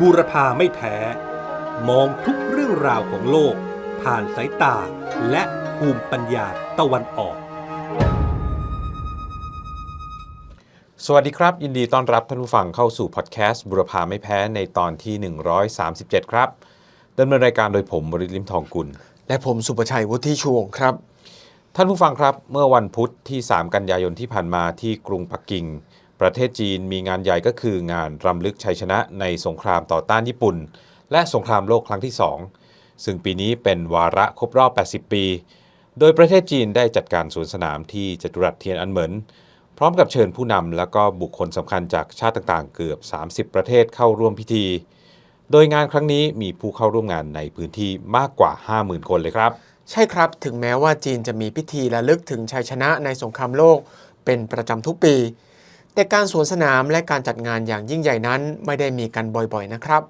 บูรพาไม่แพ้ มองทุกเรื่องราวของโลก ผ่านสายตาและภูมิปัญญาตะวันออก สวัสดีครับ ยินดีต้อนรับท่านผู้ฟังเข้าสู่พอดแคสต์บุรพาไม่แพ้ในตอนที่ 137 ครับดำเนินรายการโดยผมบริลิมทองกุล และผมสุประชัยวุฒิชูวงศ์ครับ ท่านผู้ฟังครับ เมื่อวันพุธที่ 3 กันยายนที่ผ่านมาที่กรุงปักกิ่ง ประเทศจีนมีงานใหญ่ก็คืองานรำลึกชัยชนะในสงครามต่อต้านญี่ปุ่น และสงครามโลกครั้งที่ 2 ซึ่งปีนี้เป็นวาระครบรอบ 80 ปี โดยประเทศจีนได้จัดการสวนสนามที่จตุรัสเทียนอันเหมินพร้อมกับเชิญผู้นำและก็บุคคลสำคัญจากชาติต่างๆ เกือบ 30 ประเทศเข้าร่วมพิธี โดยงานครั้งนี้มีผู้เข้าร่วมงานในพื้นที่มากกว่า 50,000 คนเลยครับ ใช่ครับ ถึงแม้ว่าจีนจะมีพิธีระลึกถึงชัยชนะในสงครามโลกเป็นประจำทุกปี แต่การสวนสนามและการจัดงานอย่างยิ่งใหญ่นั้นไม่ได้มีกันบ่อยๆนะครับ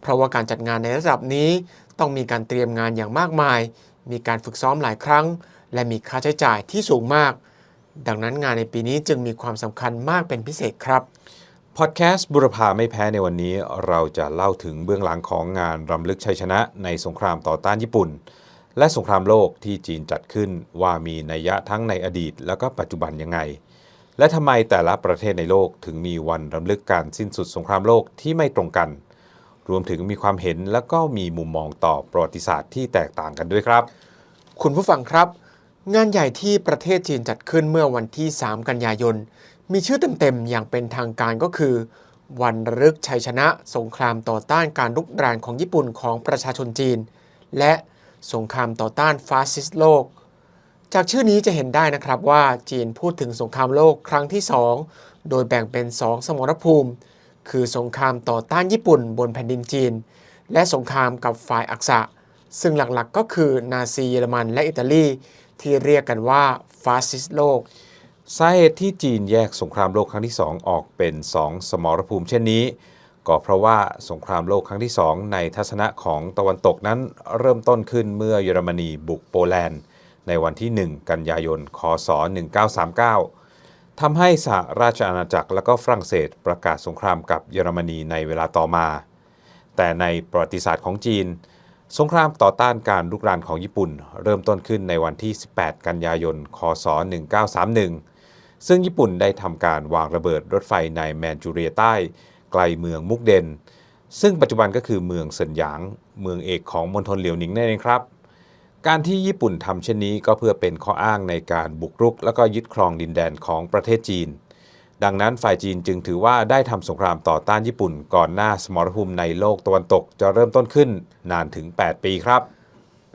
เพราะว่าการจัดงานในระดับนี้ต้องมีการเตรียมงานอย่างมากมาย มีการฝึกซ้อมหลายครั้ง และมีค่าใช้จ่ายที่สูงมาก ดังนั้นงานในปีนี้จึงมีความสำคัญมากเป็นพิเศษครับพอดแคสต์บุรพาไม่แพ้ในวันนี้ เราจะเล่าถึงเบื้องหลังของงานรำลึกชัยชนะในสงครามต่อต้านญี่ปุ่น และสงครามโลกที่จีนจัดขึ้นว่ามีนัยยะทั้งในอดีต แล้วก็ปัจจุบันยังไง และทำไมแต่ละประเทศในโลกถึงมีวันรำลึกการสิ้นสุดสงครามโลกที่ไม่ตรงกัน รวมถึงมีความเห็นและก็มีมุมมองต่อประวัติศาสตร์ที่แตกต่างกันด้วยครับ คุณผู้ฟังครับ งานใหญ่ที่ประเทศจีนจัดขึ้นเมื่อวันที่ 3 กันยายน มีชื่อเต็มๆอย่างเป็นทางการก็คือ วันรลึกชัยชนะสงครามต่อต้านการรุกรานของญี่ปุ่นของประชาชนจีน และสงครามต่อต้านฟาสซิสต์โลก จากชื่อนี้จะเห็นได้นะครับว่าจีนพูดถึงสงครามโลกครั้งที่ 2 โดยแบ่งเป็น 2 สมรภูมิ คือสงครามต่อต้านญี่ปุ่นบนแผ่นดินจีน และสงครามกับฝ่ายอักษะ ซึ่งหลักๆก็คือนาซีเยอรมันและอิตาลี ที่เรียกกันว่าฟาสซิสต์โลกสาเหตุที่จีนแยกสงครามโลกครั้งที่ 2 ออกเป็น 2 สมรภูมิ เช่นนี้ ก็เพราะว่าสงครามโลกครั้งที่ 2 ในทัศนะของตะวันตกนั้นเริ่มต้นขึ้นเมื่อเยอรมนีบุกโปแลนด์ ในวันที่ 1 กันยายน คศ 1939 ทำให้สหราชอาณาจักรและก็ฝรั่งเศสประกาศสงครามกับเยอรมนีในเวลาต่อมา แต่ในประวัติศาสตร์ของจีน สงครามต่อต้านการลุกรานของญี่ปุ่น เริ่มต้นขึ้นในวันที่ 18 กันยายน คศ 1931 ซึ่งญี่ปุ่นได้ทำการวางระเบิดรถไฟในแมนจูเรียใต้ ไกลเมืองมุกเดน ซึ่งปัจจุบันก็คือเมืองเซินหยาง เมืองเอกของมณฑลเหลียวหนิงนั่นเองครับ การที่ญี่ปุ่นทำเช่นนี้ก็เพื่อเป็นข้ออ้างในการบุกรุก แล้วก็ยึดครองดินแดนของประเทศจีน ดังนั้นฝ่ายจีนจึงถือว่าได้ทำสงครามต่อต้านญี่ปุ่น ก่อนหน้าสมรภูมิในโลกตะวันตกจะเริ่มต้นขึ้นนานถึง 8 ปีครับ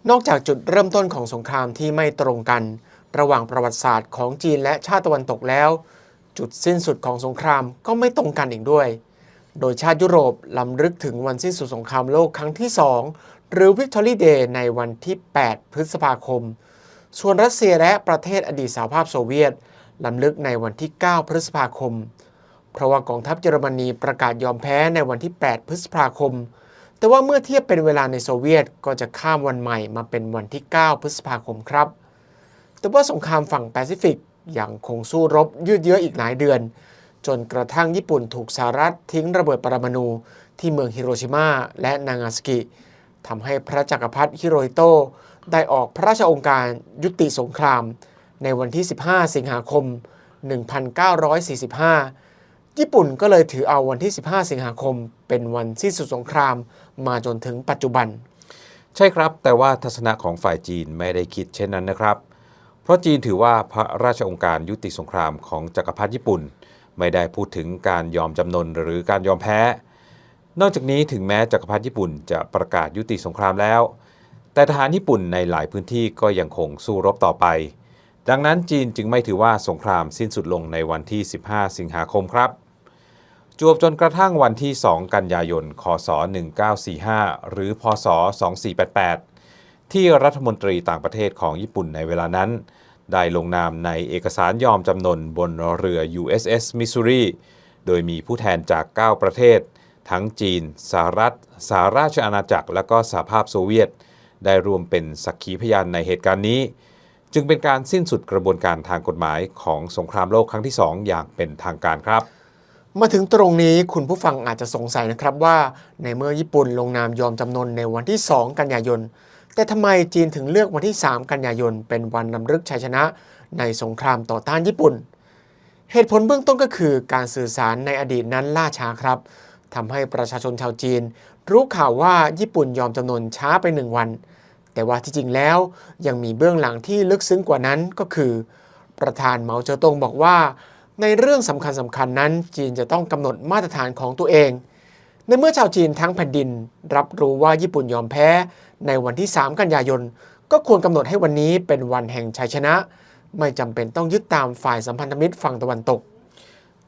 นอกจากจุดเริ่มต้นของสงครามที่ไม่ตรงกัน ระหว่างประวัติศาสตร์ของจีนและชาติตะวันตกแล้ว จุดสิ้นสุดของสงครามก็ไม่ตรงกันอีกด้วย โดยชาติยุโรปลำลึกถึงวันสิ้นสุดสงครามโลกครั้งที่2 หรือ Victory Day ในวันที่ 8 พฤษภาคม ส่วนรัสเซียและประเทศอดีตสหภาพโซเวียตลำลึกในวันที่ 9 พฤษภาคม เพราะว่ากองทัพเยอรมนีประกาศยอมแพ้ในวันที่ 8 พฤษภาคม แต่ว่าเมื่อเทียบเป็นเวลาในโซเวียตก็จะข้ามวันใหม่มาเป็นวันที่ 9 พฤษภาคมครับ แต่ว่าสงครามฝั่งแปซิฟิกยังคงสู้รบยืดเยื้ออีกหลายเดือน จนกระทั่งญี่ปุ่นถูกสหรัฐทิ้งระเบิดปรมาณูที่เมืองฮิโรชิมาและนางาซากิ ทำให้พระจักรพรรดิฮิโรฮิโตได้ออกพระราชองค์การยุติสงคราม ในวันที่ 15 สิงหาคม 1945 ญี่ปุ่นก็เลยถือเอาวันที่ 15 สิงหาคม เป็นวันสิ้นสุดสงครามมาจนถึงปัจจุบัน ใช่ครับ แต่ว่าทัศนะของฝ่ายจีนไม่ได้คิดเช่นนั้นนะครับ เพราะจีนถือว่าพระราชองค์การยุติสงครามของจักรพรรดิญี่ปุ่น ไม่ได้พูดถึงการยอมจำนนหรือการยอมแพ้ นอกจากนี้ถึงแม้จักรพรรดิญี่ปุ่นจะประกาศยุติสงครามแล้ว แต่ทหารญี่ปุ่นในหลายพื้นที่ก็ยังคงสู้รบต่อไป ดังนั้นจีนจึงไม่ถือว่าสงครามสิ้นสุดลงในวันที่ 15 สิงหาคมครับจวบจนกระทั่งวันที่ 2 กันยายน คศ 1945 หรือ พศ 2488 ที่รัฐมนตรีต่างประเทศของญี่ปุ่นในเวลานั้น ได้ลงนามในเอกสารยอมจำนนบนเรือ USS Missouri โดยมีผู้แทนจาก 9 ประเทศ ทั้งจีน สหรัฐสหราชอาณาจักร และก็สหภาพโซเวียต ได้รวมเป็นสักขีพยานในเหตุการณ์นี้ จึงเป็นการสิ้นสุดกระบวนการทางกฎหมายของสงครามโลกครั้งที่ 2 อย่างเป็นทางการครับ มาถึงตรงนี้คุณผู้ฟังอาจจะสงสัยนะครับว่าในเมื่อญี่ปุ่นลงนามยอมจำนนในวันที่ 2 กันยายนแต่ทำไมจีนถึงเลือกวันที่ 3 กันยายน เป็นวันรำลึกชัยชนะ ในสงครามต่อต้านญี่ปุ่น เหตุผลเบื้องต้นก็คือการสื่อสารในอดีตนั้นล่าช้าครับ ทำให้ประชาชนชาวจีน รู้ข่าวว่าญี่ปุ่นยอมจำนนช้าไปหนึ่งวัน แต่ว่าที่จริงแล้วยังมีเบื้องหลังที่ลึกซึ้งกว่านั้นก็คือ ประธานเหมาเจ๋อตงบอกว่า ในเรื่องสำคัญสำคัญนั้น จีนจะต้องกำหนดมาตรฐานของตัวเอง ในเมื่อชาวจีนทั้งแผ่นดิน รับรู้ว่าญี่ปุ่นยอมแพ้ ในวันที่ 3 กันยายน ก็ควรกำหนดให้วันนี้เป็นวันแห่งชัยชนะ ไม่จำเป็นต้องยึดตามฝ่ายสัมพันธมิตรฝั่งตะวันตก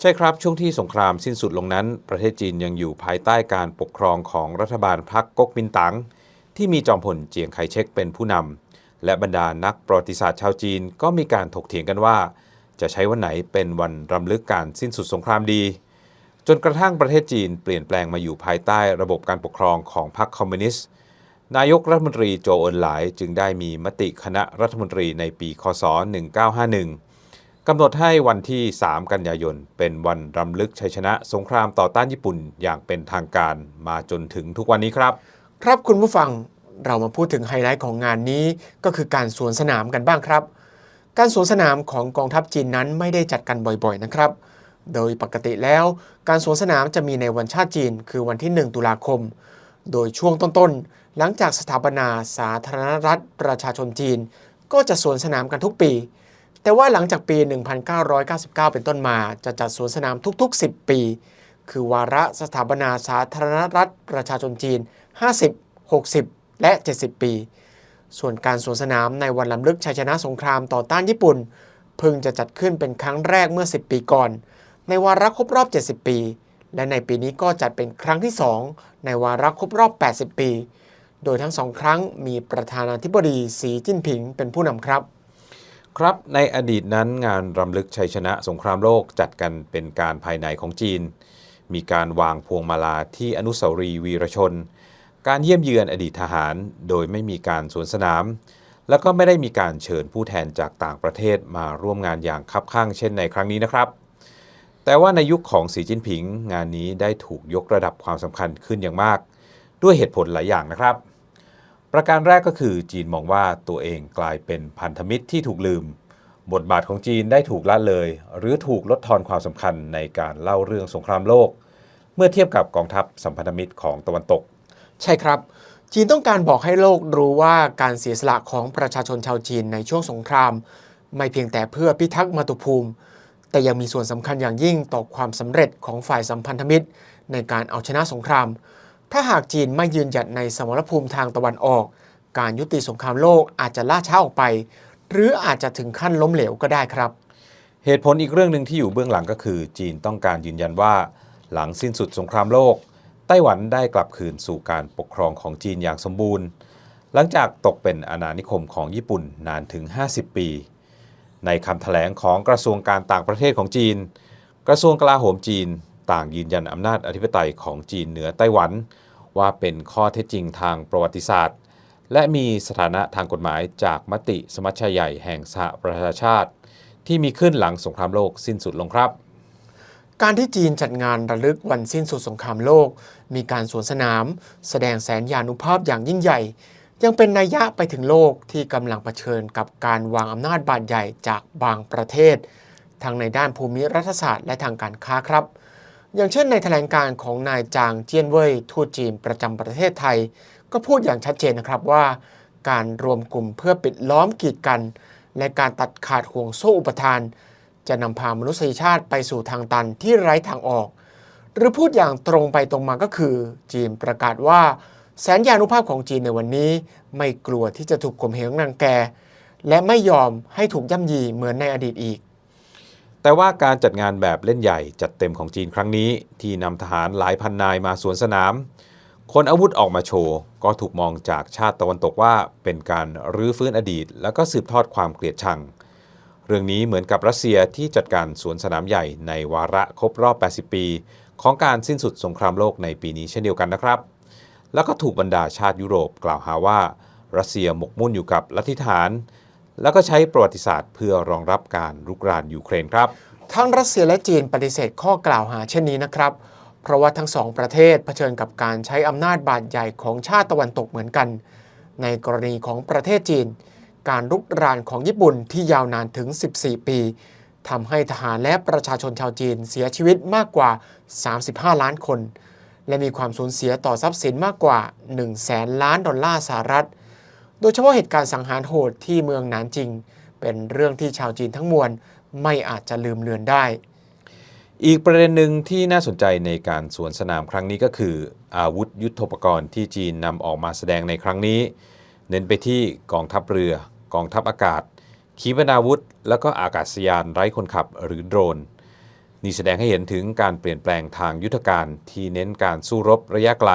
ใช่ครับ ช่วงที่สงครามสิ้นสุดลงนั้น ประเทศจีนยังอยู่ภายใต้การปกครองของรัฐบาลพรรคก๊กมินตั๋งที่มีจอมพลเจียงไคเชกเป็นผู้นำและบรรดานักประวัติศาสตร์ชาวจีนก็มีการถกเถียงกันว่า จะใช้วันไหนเป็นวันรำลึกการสิ้นสุดสงครามดี จนกระทั่งประเทศจีนเปลี่ยนแปลงมาอยู่ภายใต้ระบบการปกครองของพรรคคอมมิวนิสต์นายกรัฐมนตรีโจเอินหลายจึงได้มีมติคณะรัฐมนตรีในปีคศ 1951 กำหนดให้วันที่ 3 กันยายน เป็นวันรำลึกชัยชนะสงครามต่อต้านญี่ปุ่นอย่างเป็นทางการมาจนถึงทุกวันนี้ครับ ครับคุณผู้ฟังเรามาพูดถึงไฮไลท์ของงานนี้ก็คือการสวนสนามกันบ้างครับ การสวนสนามของกองทัพจีนนั้นไม่ได้จัดกันบ่อยๆนะครับ โดยปกติแล้ว การสวนสนามจะมีในวันชาติจีน คือวันที่ 1 ตุลาคม โดยช่วงต้นๆ หลังจากสถาปนาสาธารณรัฐประชาชนจีน ก็จะสวนสนามกันทุกปี แต่ว่าหลังจากปี 1999 เป็นต้นมาจะจัดสวนสนามทุก ๆ 10 ปี คือวาระสถาปนาสาธารณรัฐประชาชนจีน 50 60 และ 70 ปี ส่วนการสวนสนามในวันลำลึกชัยชนะสงครามต่อต้านญี่ปุ่น เพิ่งจะจัดขึ้นเป็นครั้งแรกเมื่อ 10 ปีก่อน ในวาระครบรอบ 70 ปี และในปีนี้ก็จัดเป็นครั้งที่ 2 ในวาระครบรอบ 80 ปี โดยทั้งสองครั้งมีประธานาธิบดีสีจิ้นผิงเป็นผู้นำครับ ครับในอดีตนั้นงานรำลึกชัยชนะสงครามโลกจัดกันเป็นการภายในของจีน มีการวางพวงมาลาที่อนุสาวรีย์วีรชน การเยี่ยมเยือนอดีตทหาร โดยไม่มีการสวนสนาม แล้วก็ไม่ได้มีการเชิญผู้แทนจากต่างประเทศมาร่วมงานอย่างคับข้างเช่นในครั้งนี้นะครับ แต่ว่าในยุคของสีจิ้นผิง งานนี้ได้ถูกยกระดับความสำคัญขึ้นอย่างมาก ด้วยเหตุผลหลายอย่างนะครับ ประการแรกก็คือจีนมองว่าตัวเองกลายเป็นพันธมิตรที่ถูกลืม บทบาทของจีนได้ถูกละเลย หรือถูกลดทอนความสำคัญในการเล่าเรื่องสงครามโลก เมื่อเทียบกับกองทัพสัมพันธมิตรของตะวันตก ใช่ครับ จีนต้องการบอกให้โลกรู้ว่าการเสียสละของประชาชนชาวจีนในช่วงสงคราม ไม่เพียงแต่เพื่อพิทักษ์มาตุภูมิ แต่ยังมีส่วนสำคัญอย่างยิ่งต่อความสำเร็จของฝ่ายสัมพันธมิตร ในการเอาชนะสงคราม ถ้าหากจีนไม่ยืนหยัดในสมรภูมิทางตะวันออก การยุติสงครามโลกอาจจะล่าช้าออกไป หรืออาจจะถึงขั้นล้มเหลวก็ได้ครับ เหตุผลอีกเรื่องหนึ่งที่อยู่เบื้องหลังก็คือ จีนต้องการยืนยันว่า หลังสิ้นสุดสงครามโลก ไต้หวันได้กลับคืนสู่การปกครองของจีนอย่างสมบูรณ์ หลังจากตกเป็นอาณานิคมของญี่ปุ่นนานถึง 50 ปี ในคำแถลงของกระทรวงการต่างประเทศของจีน กระทรวงกลาโหมจีน ต่างยืนยันอำนาจอธิปไตยของจีนเหนือไต้หวัน ว่าเป็นข้อเท็จจริงทางประวัติศาสตร์ และมีสถานะทางกฎหมายจากมติสมัชชาใหญ่แห่งสหประชาชาติ ที่มีขึ้นหลังสงครามโลกสิ้นสุดลงครับ การที่จีนจัดงานระลึกวันสิ้นสุดสงครามโลก มีการสวนสนาม แสดงแสนยานุภาพอย่างยิ่งใหญ่ยังเป็นนัยยะไปถึงโลกที่กำลังเผชิญกับการวางอำนาจบาดใหญ่จากบางประเทศ ทั้งในด้านภูมิรัฐศาสตร์และทางการค้าครับ อย่างเช่นในแถลงการของนายจางเจียนเว่ยทูตจีนประจำประเทศไทย ก็พูดอย่างชัดเจนนะครับว่า การรวมกลุ่มเพื่อปิดล้อมกีดกัน และการตัดขาดห่วงโซ่อุปทาน จะนำพามนุษยชาติไปสู่ทางตันที่ไร้ทางออก หรือพูดอย่างตรงไปตรงมาก็คือ จีนประกาศว่า แสนยานุภาพของจีนในวันนี้ ไม่กลัวที่จะถูกข่มเหงรังแก และไม่ยอมให้ถูกย่ำยีเหมือนในอดีตอีก แต่ว่าการจัดงานแบบเล่นใหญ่จัดเต็มของจีนครั้งนี้ ที่นำทหารหลายพันนายมาสวนสนาม คนอาวุธออกมาโชว์ ก็ถูกมองจากชาติตะวันตกว่าเป็นการรื้อฟื้นอดีต แล้วก็สืบทอดความเกลียดชัง เรื่องนี้เหมือนกับรัสเซียที่จัดการสวนสนามใหญ่ในวาระครบรอบ 80 ปี ของการสิ้นสุดสงครามโลกในปีนี้เช่นเดียวกันนะครับ แล้วก็ถูกบรรดาชาติยุโรปกล่าวหาว่า รัสเซียหมกมุ่นอยู่กับลัทธิฐาน แล้วก็ใช้ประวัติศาสตร์เพื่อรองรับการรุกรานยูเครนครับ ทั้งรัสเซียและจีนปฏิเสธข้อกล่าวหาเช่นนี้นะครับ เพราะว่าทั้งสองประเทศเผชิญกับการใช้อำนาจบาดใหญ่ของชาติตะวันตกเหมือนกัน ในกรณีของประเทศจีน การรุกรานของญี่ปุ่นที่ยาวนานถึง 14 ปีทำให้ทหารและประชาชนชาวจีนเสียชีวิตมากกว่า 35 ล้านคน และมีความสูญเสียต่อทรัพย์สินมากกว่า1แสนล้านดอลลาร์สหรัฐ โดยเฉพาะเหตุการณ์สังหารโหดที่เมืองหนานจิง เป็นเรื่องที่ชาวจีนทั้งมวลไม่อาจจะลืมเลือนได้ อีกประเด็นหนึ่งที่น่าสนใจในการสวนสนามครั้งนี้ก็คือ อาวุธยุทโธปกรณ์ที่จีนนำออกมาแสดงในครั้งนี้ เน้นไปที่กองทัพเรือ กองทัพอากาศ ขีปนาวุธ แล้วก็อากาศยานไร้คนขับหรือโดรนนี่แสดงให้เห็นถึงการเปลี่ยนแปลงทางยุทธการที่เน้นการสู้รบระยะไกล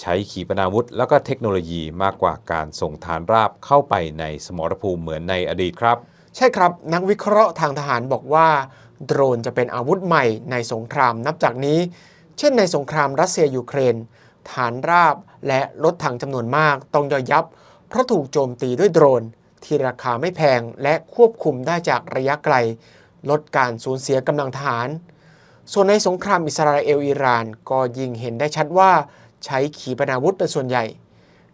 ใช้ขีปนาวุธ แล้วก็เทคโนโลยีมากกว่าการส่งฐานราบเข้าไปในสมรภูมิเหมือนในอดีตครับ ใช่ครับ นักวิเคราะห์ทางทหารบอกว่า โดรนจะเป็นอาวุธใหม่ในสงครามนับจากนี้ เช่นในสงครามรัสเซียยูเครน ฐานราบและรถถังจำนวนมากต้องย่อยยับ เพราะถูกโจมตีด้วยโดรน ที่ราคาไม่แพงและควบคุมได้จากระยะไกล ลดการสูญเสียกำลังทหาร ส่วนในสงครามอิสราเอลอิหร่านก็ยิ่งเห็นได้ชัดว่า ใช้ขีปนาวุธเป็นส่วนใหญ่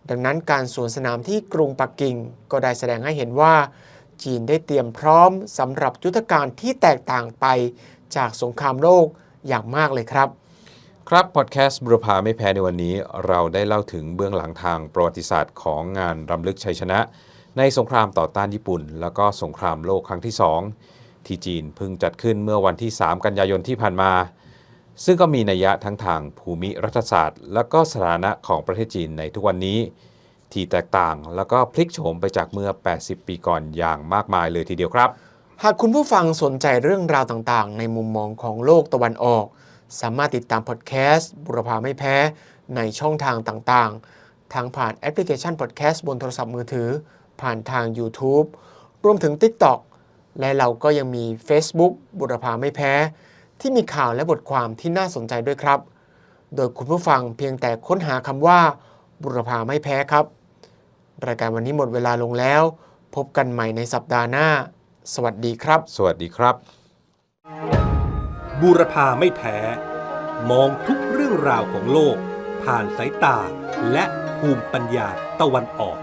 ดังนั้นการสวนสนามที่กรุงปักกิ่งก็ได้แสดงให้เห็นว่า จีนได้เตรียมพร้อมสำหรับยุทธการที่แตกต่างไปจากสงครามโลกอย่างมากเลยครับ ครับพอดแคสต์บุรพาไม่แพ้ในวันนี้ เราได้เล่าถึงเบื้องหลังทางประวัติศาสตร์ของงานรำลึกชัยชนะ ในสงครามต่อต้านญี่ปุ่น แล้วก็สงครามโลกครั้งที่ 2 ที่จีนเพิ่งจัดขึ้นเมื่อวันที่ 3 กันยายนที่ผ่านมา ซึ่งก็มีนัยยะทั้งทางภูมิรัฐศาสตร์ และก็สถานะของประเทศจีนในทุกวันนี้ ที่แตกต่างแล้วก็พลิกโฉมไปจากเมื่อ 80 ปีก่อนอย่างมากมายเลยทีเดียวครับ หากคุณผู้ฟังสนใจเรื่องราวต่างๆ ในมุมมองของโลกตะวันออก สามารถติดตามพอดแคสต์บุรพาไม่แพ้ในช่องทางต่างๆทั้งผ่านแอปพลิเคชันพอดแคสต์บนโทรศัพท์มือถือ ผ่านทาง YouTube รวมถึง TikTok และเราก็ยังมี Facebook บุรพาไม่แพ้ ที่มีข่าวและบทความที่น่าสนใจด้วยครับ โดยคุณผู้ฟังเพียงแต่ค้นหาคำว่า บุรพาไม่แพ้ครับ รายการวันนี้หมดเวลาลงแล้ว พบกันใหม่ในสัปดาห์หน้า สวัสดีครับ สวัสดีครับ บูรพาไม่แพ้ มองทุกเรื่องราวของโลก ผ่านสายตาและภูมิปัญญาตะวันออก